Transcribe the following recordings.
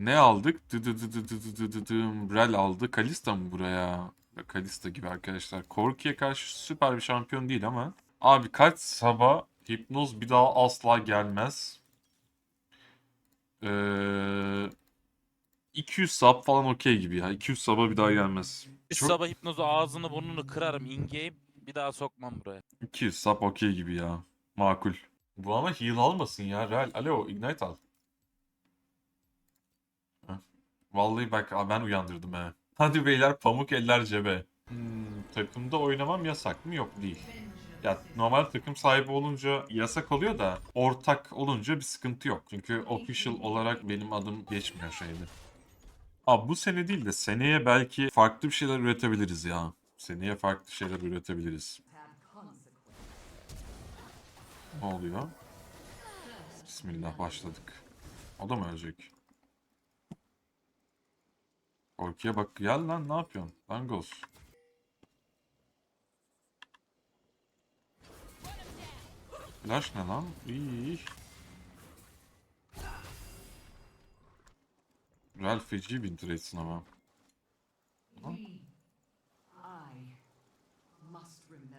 Ne aldık? Dı Brel aldı. Kalista mı buraya? Kalista gibi arkadaşlar. Korki'ye karşı süper bir şampiyon değil ama. Abi kaç sabah hipnoz bir daha asla gelmez. Ee, 200 sub falan okey gibi ya. 200 sabah bir daha gelmez. 200 Çok... sabah hipnozu ağzını burnunu kırarım ingeyip bir daha sokmam buraya. 200 sub okey gibi ya. Makul. Bu ama heal almasın ya. Real. Alo Ignite al. Vallahi bak ben uyandırdım he. Hadi beyler pamuk eller cebe. Hmm, takımda oynamam yasak mı? Yok değil. Ya normal takım sahibi olunca yasak oluyor da ortak olunca bir sıkıntı yok. Çünkü official olarak benim adım geçmiyor şeyde. Abi bu sene değil de seneye belki farklı bir şeyler üretebiliriz ya. Seneye farklı şeyler üretebiliriz. Ne oluyor? Bismillah başladık. O da mı ölecek? Korkuya bak gel lan ne yapıyorsun? Dangos. Flash ne lan? İyi. Real feci bir trade'sin ama.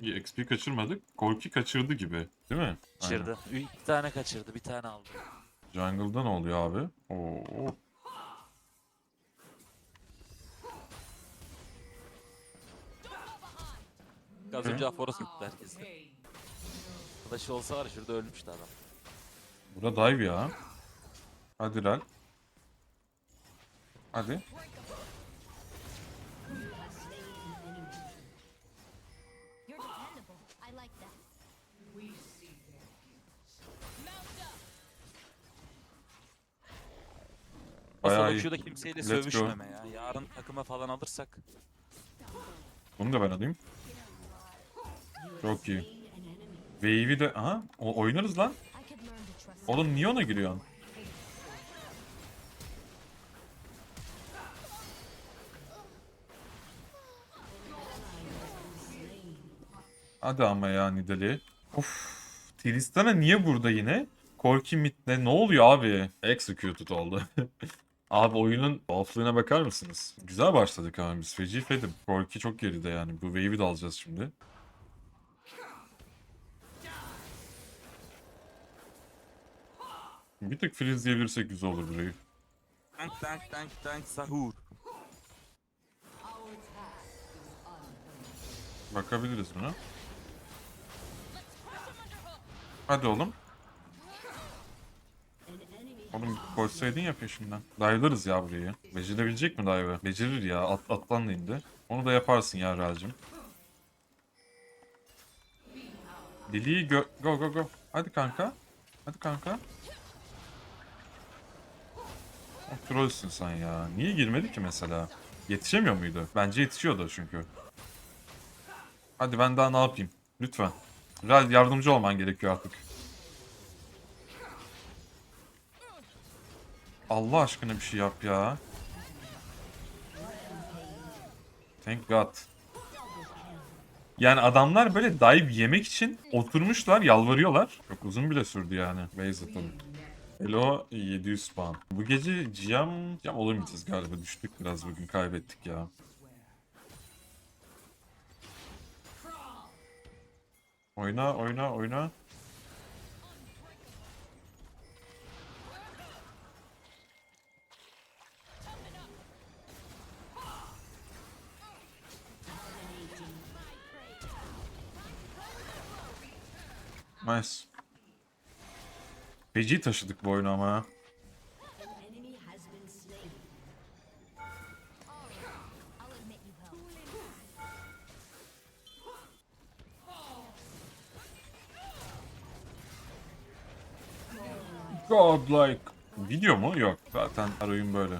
İyi XP kaçırmadık. Korki kaçırdı gibi. Değil mi? Aynen. Kaçırdı. İki tane kaçırdı bir tane aldı. Jungle'da ne oluyor abi? Oo. Az Hı. önce Aforos gitti herkes. Arkadaşı olsa var ya şurada ölmüştü adam. Bura dive ya. Hadi Rel. Hadi. You're dependable. I like that. Bayağı iyi. Q'da kimseyle Let's sövüşmeme ya. Yarın takıma falan alırsak. Bunu da ben alayım. Çok iyi. Wave'i de... Aha o- oynarız lan. Oğlum niye ona giriyorsun? Hadi ama ya Nidali. Of. Tristana niye burada yine? Korki midde ne oluyor abi? Executed oldu. abi oyunun buff'lığına bakar mısınız? Güzel başladık ama biz feci fedim. Korki çok geride yani. Bu wave'i de alacağız şimdi. Bir tık freeze diyebilirsek güzel olur burayı. Tank tank tank tank sahur. Bakabiliriz buna. Hadi oğlum. Oğlum koşsaydın ya peşimden. Dive'larız ya burayı. Becerebilecek mi dive'ı? Becerir ya. At, atlan indi. Onu da yaparsın ya Ralcim. Lili'yi gö... Go go go. Hadi kanka. Hadi kanka. Trollsün sen ya. Niye girmedi ki mesela? Yetişemiyor muydu? Bence yetişiyordu çünkü. Hadi ben daha ne yapayım? Lütfen. Ral yardımcı olman gerekiyor artık. Allah aşkına bir şey yap ya. Thank God. Yani adamlar böyle dive yemek için oturmuşlar, yalvarıyorlar. Çok uzun bile sürdü yani. Atalım. Elo 700 puan. Bu gece GM, GM olamayacağız galiba. Düştük biraz bugün kaybettik ya. Oyna oyna oyna. Nice. Feci taşıdık bu oyunu ama. Godlike. Video mu? Yok. Zaten her oyun böyle.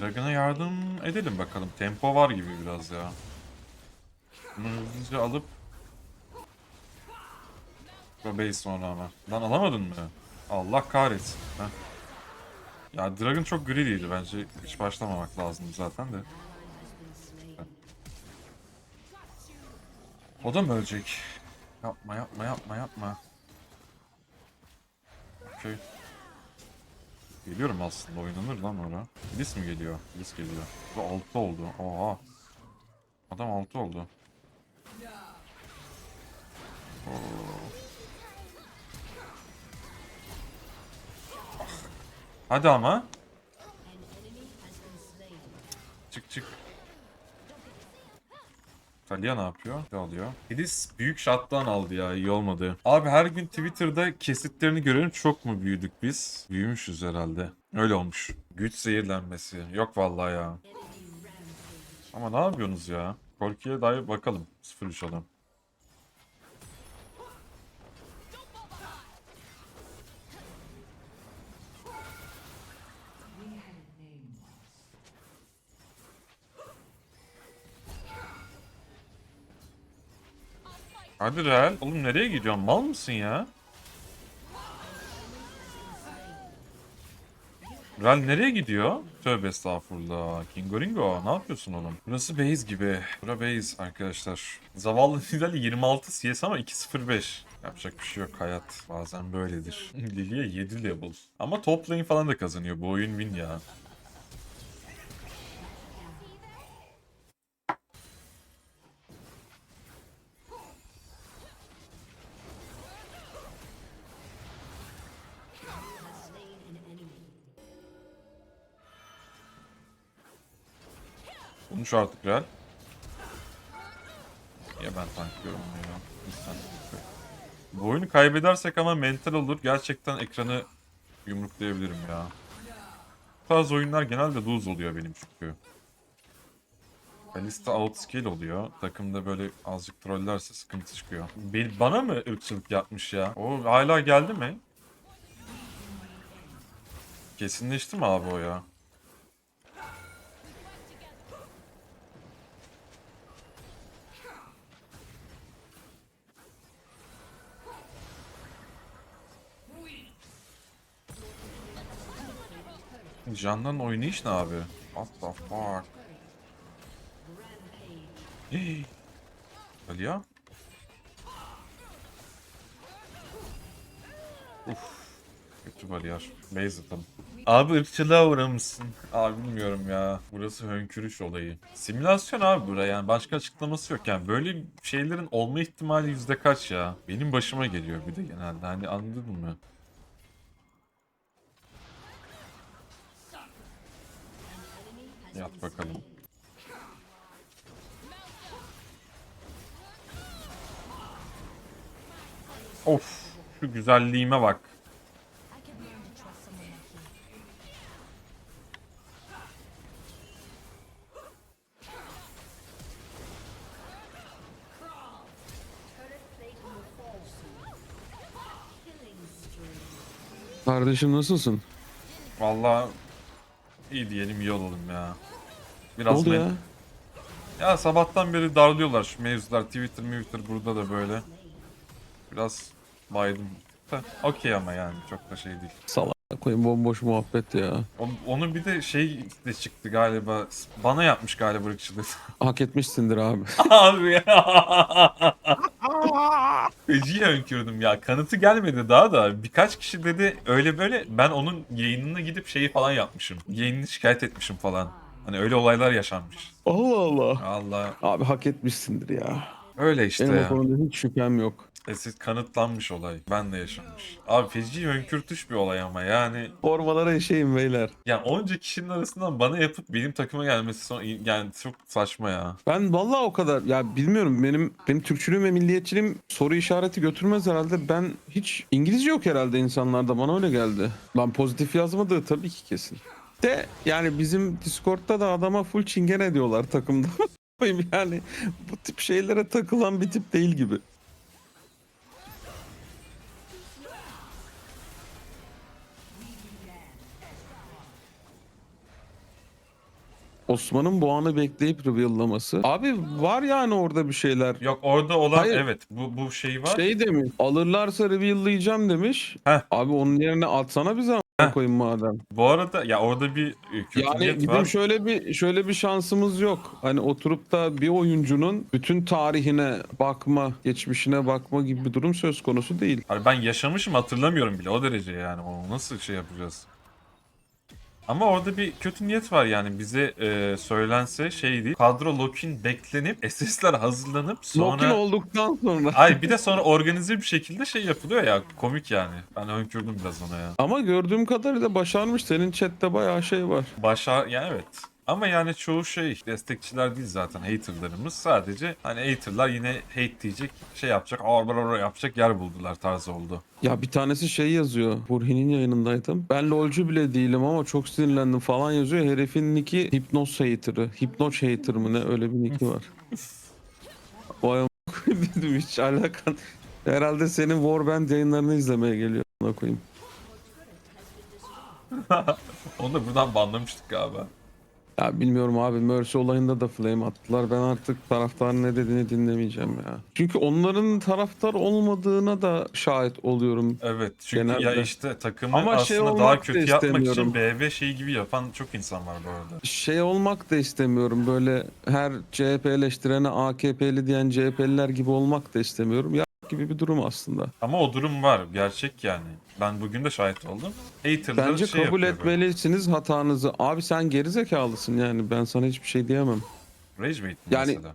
Dragon'a yardım edelim bakalım. Tempo var gibi biraz ya. Bunu hızlıca alıp base sonra ama. Lan alamadın mı? Allah kahretsin. Heh. Ya Dragon çok greedy'ydi bence. Hiç başlamamak lazımdı zaten de. O da mı ölecek? Yapma yapma yapma yapma. Okey. Geliyorum aslında oynanır lan ora. Lis mi geliyor? Lis geliyor. Bu 6 oldu. Oha. Adam 6 oldu. Oo. Hadi ama. Çık çık. Talia ne yapıyor? Ne alıyor? Hidis büyük shotdown aldı ya iyi olmadı. Abi her gün Twitter'da kesitlerini görelim çok mu büyüdük biz? Büyümüşüz herhalde. Öyle olmuş. Güç zehirlenmesi. Yok vallahi ya. Ama ne yapıyorsunuz ya? Korki'ye dair bakalım. 0-3 adam. Hadi Real. Oğlum nereye gidiyorsun? Mal mısın ya? Real nereye gidiyor? Tövbe estağfurullah. Kingoringo ne yapıyorsun oğlum? Burası base gibi. Bura base arkadaşlar. Zavallı Nidal 26 CS ama 2.05. Yapacak bir şey yok hayat. Bazen böyledir. Lilia 7 level. Ama top lane falan da kazanıyor. Bu oyun win ya. Konuş artık Real. Ya ben tanklıyorum ya. Lütfen. Bu oyunu kaybedersek ama mental olur. Gerçekten ekranı yumruklayabilirim ya. Bu tarz oyunlar genelde lose oluyor benim çünkü. Kalista outscale oluyor. Takımda böyle azıcık trollerse sıkıntı çıkıyor. Be- bana mı ırkçılık yapmış ya? O hala geldi mi? Kesinleşti mi abi o ya? Candan oynayış ne abi? What the fuck? Hey. Talia? Uf. Kötü bariyer. Base atalım. Abi ırkçılığa uğramışsın. Abi bilmiyorum ya. Burası hönkürüş olayı. Simülasyon abi buraya yani başka açıklaması yok yani. Böyle şeylerin olma ihtimali yüzde kaç ya? Benim başıma geliyor bir de genelde. Hani anladın mı? Yat bakalım. Of, şu güzelliğime bak. Kardeşim nasılsın? Vallahi iyi diyelim iyi olalım ya. Ne Biraz oldu men- ya? Ya sabahtan beri darlıyorlar şu mevzular. Twitter, Twitter burada da böyle. Biraz baydım. Okey ama yani çok da şey değil. Salak koyayım bomboş muhabbet ya. O- Onun bir de şey de çıktı galiba. Bana yapmış galiba ırkçılığı. Hak etmişsindir abi. Abi ya. Feci'ye önkürdüm ya. Kanıtı gelmedi daha da. Birkaç kişi dedi öyle böyle. Ben onun yayınına gidip şeyi falan yapmışım. Yayınını şikayet etmişim falan. Hani öyle olaylar yaşanmış. Allah Allah. Allah Abi hak etmişsindir ya. Öyle işte Benim o ya. konuda hiç şüphem yok. Esit kanıtlanmış olay. Ben de yaşanmış. Abi feci hönkürtüş bir olay ama yani. Formalara işeyim beyler. Ya onca kişinin arasından bana yapıp benim takıma gelmesi son, yani çok saçma ya. Ben vallahi o kadar ya bilmiyorum benim benim Türkçülüğüm ve milliyetçiliğim soru işareti götürmez herhalde. Ben hiç İngilizce yok herhalde insanlarda bana öyle geldi. Lan pozitif yazmadığı tabii ki kesin. De yani bizim Discord'da da adama full çingene diyorlar takımda. yani bu tip şeylere takılan bir tip değil gibi. Osman'ın bu anı bekleyip reveal'laması. Abi var yani orada bir şeyler. Yok orada olan Hayır. evet bu bu şey var. Şey demiş. Alırlarsa reveal'layacağım demiş. Heh. Abi onun yerine atsana bize a**ına koyayım madem. Bu arada ya orada bir e, Yani niyet bizim var. şöyle bir şöyle bir şansımız yok. Hani oturup da bir oyuncunun bütün tarihine bakma, geçmişine bakma gibi bir durum söz konusu değil. Abi ben yaşamışım hatırlamıyorum bile o derece yani. O nasıl şey yapacağız? Ama orada bir kötü niyet var yani bize e, söylense şey değil. Kadro lock-in beklenip SS'ler hazırlanıp Lokin sonra... olduktan sonra. Ay bir de sonra organize bir şekilde şey yapılıyor ya komik yani. Ben önkürdüm biraz ona ya. Ama gördüğüm kadarıyla başarmış. Senin chatte bayağı şey var. Başa yani evet. Ama yani çoğu şey destekçiler değil zaten haterlarımız. Sadece hani haterlar yine hate diyecek şey yapacak ağır yapacak yer buldular tarzı oldu. Ya bir tanesi şey yazıyor. Burhi'nin yayınındaydım. Ben lolcu bile değilim ama çok sinirlendim falan yazıyor. Herifin nicki Hipnoz hater'ı. Hipnoz hater mı ne öyle bir nicki var. Vay dedim hiç alakan. Herhalde senin Warband yayınlarını izlemeye geliyor. Ona koyayım. Onu da buradan banlamıştık galiba. Ya bilmiyorum abi Mercy olayında da flame attılar. Ben artık taraftarın ne dediğini dinlemeyeceğim ya. Çünkü onların taraftar olmadığına da şahit oluyorum. Evet çünkü Genelde. ya işte takımı Ama şey aslında olmak daha da kötü yapmak için. BB şey gibi yapan çok insan var bu arada. Şey olmak da istemiyorum. Böyle her CHP eleştirene AKP'li diyen CHP'liler gibi olmak da istemiyorum. Ya gibi bir durum aslında. Ama o durum var gerçek yani. Ben bugün de şahit oldum. Haterlar Bence şey kabul yapıyor böyle. etmelisiniz hatanızı. Abi sen gerizekalısın yani. Ben sana hiçbir şey diyemem. Rage bait mi Yani- mesela?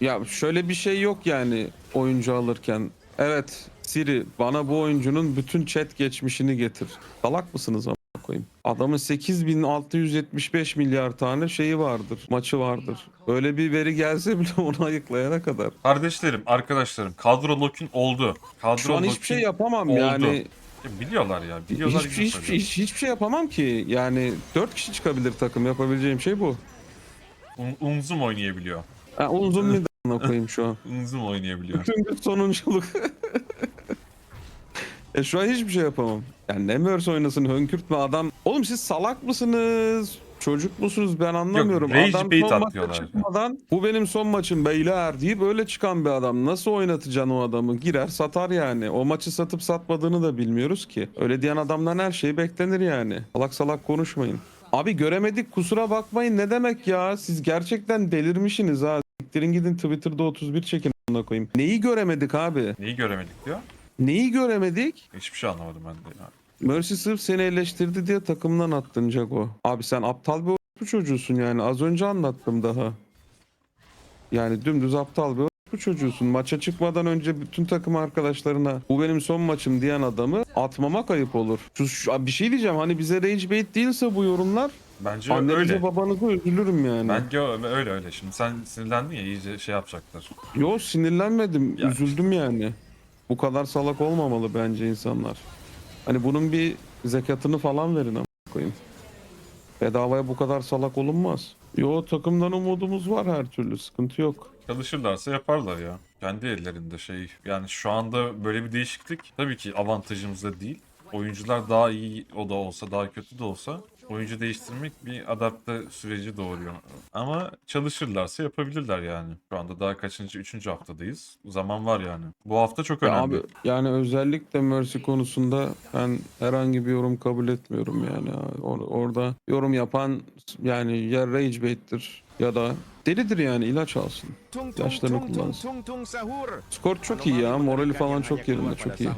Ya şöyle bir şey yok yani oyuncu alırken. Evet Siri bana bu oyuncunun bütün chat geçmişini getir. Salak mısınız ama koyayım. Adamın 8675 milyar tane şeyi vardır. Maçı vardır. Öyle bir veri gelse bile onu ayıklayana kadar. Kardeşlerim, arkadaşlarım kadro lock-in oldu. Kadro Şu an hiçbir şey yapamam oldu. yani. Ya Biliyorlar ya. Biliyorlar Hiçbir, şey, hiçbir, hiç- hiçbir şey yapamam ki. Yani 4 kişi çıkabilir takım. Yapabileceğim şey bu. Un- Unzum oynayabiliyor. Ha, uzun bir koyayım şu an. Unzum oynayabiliyor. Bütün sonunculuk. e şu an hiçbir şey yapamam. Yani ne Mörs oynasın hönkürtme adam. Oğlum siz salak mısınız? Çocuk musunuz ben anlamıyorum. rage adam bait son maça çıkmadan bu benim son maçım beyler deyip öyle çıkan bir adam. Nasıl oynatacaksın o adamı? Girer satar yani. O maçı satıp satmadığını da bilmiyoruz ki. Öyle diyen adamdan her şey beklenir yani. Salak salak konuşmayın. Abi göremedik kusura bakmayın ne demek ya? Siz gerçekten delirmişsiniz ha. Siktirin gidin Twitter'da 31 çekin koyayım. Neyi göremedik abi? Neyi göremedik diyor. Neyi göremedik? Hiçbir şey anlamadım ben de. ya. Mercy sırf seni eleştirdi diye takımdan attın Jago. Abi sen aptal bir bu çocuğusun yani. Az önce anlattım daha. Yani dümdüz aptal bir bu çocuğusun. Maça çıkmadan önce bütün takım arkadaşlarına bu benim son maçım diyen adamı atmamak ayıp olur. Şu, şu- bir şey diyeceğim hani bize rage bait değilse bu yorumlar Bence annenize öyle. babanıza üzülürüm yani. Bence ö- öyle öyle. Şimdi sen sinirlendin ya iyice şey yapacaklar. Yo sinirlenmedim. Ya üzüldüm yani. Bu kadar salak olmamalı bence insanlar. Hani bunun bir zekatını falan verin ama koyayım. Bedavaya bu kadar salak olunmaz. Yo takımdan umudumuz var her türlü sıkıntı yok. Çalışırlarsa yaparlar ya. Kendi ellerinde şey. Yani şu anda böyle bir değişiklik tabii ki avantajımızda değil. Oyuncular daha iyi o da olsa daha kötü de olsa oyuncu değiştirmek bir adapte süreci doğuruyor. Ama çalışırlarsa yapabilirler yani. Şu anda daha kaçıncı? Üçüncü haftadayız. Zaman var yani. Bu hafta çok Ya önemli. abi yani özellikle Mercy konusunda ben herhangi bir yorum kabul etmiyorum yani. Or- orada yorum yapan yani ya rage bait'tir ya da delidir yani ilaç alsın. Yaşlarını kullansın. Skor çok iyi ya. Morali falan çok yerinde. Çok iyi.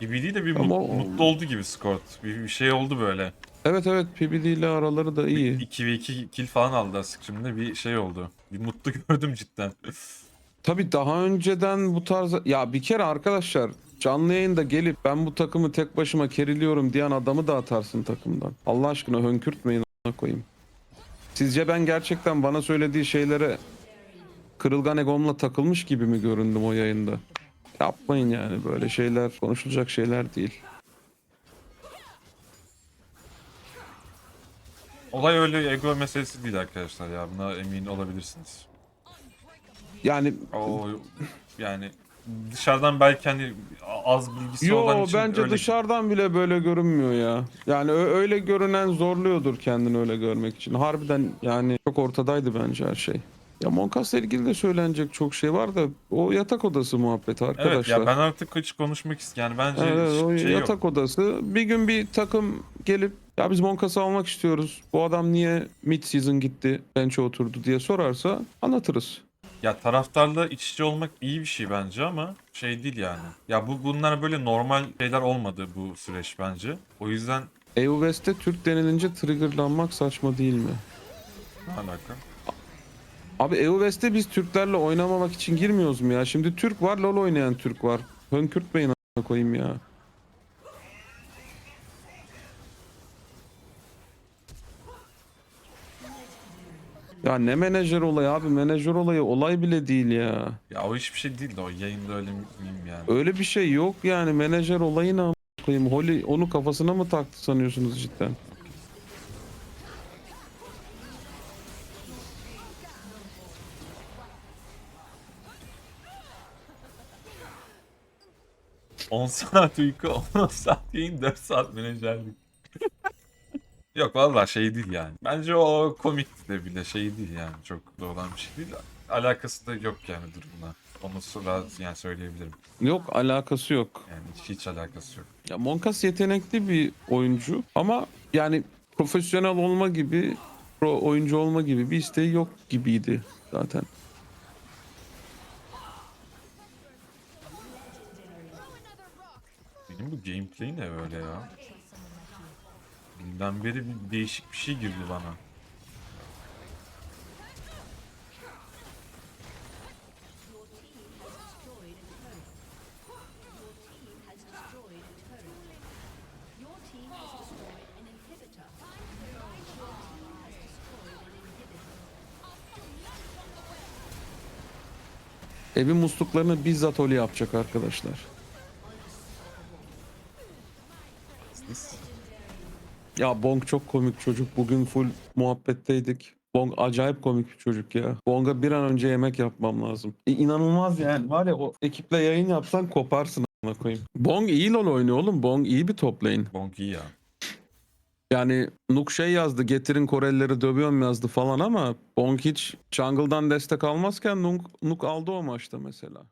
BBD de bir Ama mut- mutlu oldu gibi Scott. Bir, bir şey oldu böyle. Evet evet PBD ile araları da iyi. 2 ve 2 kill falan aldı Scrim'de bir şey oldu. Bir mutlu gördüm cidden. Tabii daha önceden bu tarz ya bir kere arkadaşlar canlı yayında gelip ben bu takımı tek başıma keriliyorum diyen adamı da atarsın takımdan. Allah aşkına hönkürtmeyin a**ına koyayım. Sizce ben gerçekten bana söylediği şeylere kırılgan egomla takılmış gibi mi göründüm o yayında? Yapmayın yani böyle şeyler konuşulacak şeyler değil. Olay öyle ego meselesi değil arkadaşlar ya. Buna emin olabilirsiniz. Yani O yani dışarıdan belki hani az bilgisi olan Yo için bence öyle dışarıdan bile böyle görünmüyor ya. Yani öyle görünen zorluyordur kendini öyle görmek için. Harbiden yani çok ortadaydı bence her şey. Ya Monkas'la ilgili de söylenecek çok şey var da o yatak odası muhabbeti arkadaşlar. Evet ya ben artık hiç konuşmak istiyorum. Yani bence Evet, o şey yatak yok. odası. Bir gün bir takım gelip ya biz Monkas'ı almak istiyoruz. Bu adam niye mid season gitti, bench'e oturdu diye sorarsa anlatırız. Ya taraftarla iç içe olmak iyi bir şey bence ama şey değil yani. Ya bu bunlar böyle normal şeyler olmadı bu süreç bence. O yüzden EU West'te Türk denilince triggerlanmak saçma değil mi? ne alaka? Abi EU West'te biz Türklerle oynamamak için girmiyoruz mu ya? Şimdi Türk var, LoL oynayan Türk var. Hönkürtmeyin a**ına koyayım ya. Ya ne menajer olayı abi? Menajer olayı olay bile değil ya. Ya o hiçbir şey değil de o yayında öyle miyim yani. Öyle bir şey yok yani. Menajer olayı ne a**ına koyayım? Holly onu kafasına mı taktı sanıyorsunuz cidden? 10 saat uyku, 10 saat yayın, 4 saat menajerlik. Yok vallahi şey değil yani. Bence o komik de bile şey değil yani. Çok da olan bir şey değil. Alakası da yok yani durumla. Onu sonra yani söyleyebilirim. Yok alakası yok. Yani hiç, hiç alakası yok. Ya Monkas yetenekli bir oyuncu ama yani profesyonel olma gibi, pro oyuncu olma gibi bir isteği yok gibiydi zaten. Bu gameplay ne böyle ya? Bilden beri bir değişik bir şey girdi bana. Evin musluklarını bizzat Oli yapacak arkadaşlar. Ya Bong çok komik çocuk. Bugün full muhabbetteydik. Bong acayip komik bir çocuk ya. Bong'a bir an önce yemek yapmam lazım. E, inanılmaz yani. Var ya o ekiple yayın yapsan koparsın a**ına koyayım. Bong iyi LoL oynuyor oğlum. Bong iyi bir top lane. Bonk iyi ya. Yani Nuk şey yazdı getirin Korelileri dövüyorum yazdı falan ama Bong hiç jungle'dan destek almazken Nuk, Nuk aldı o maçta mesela.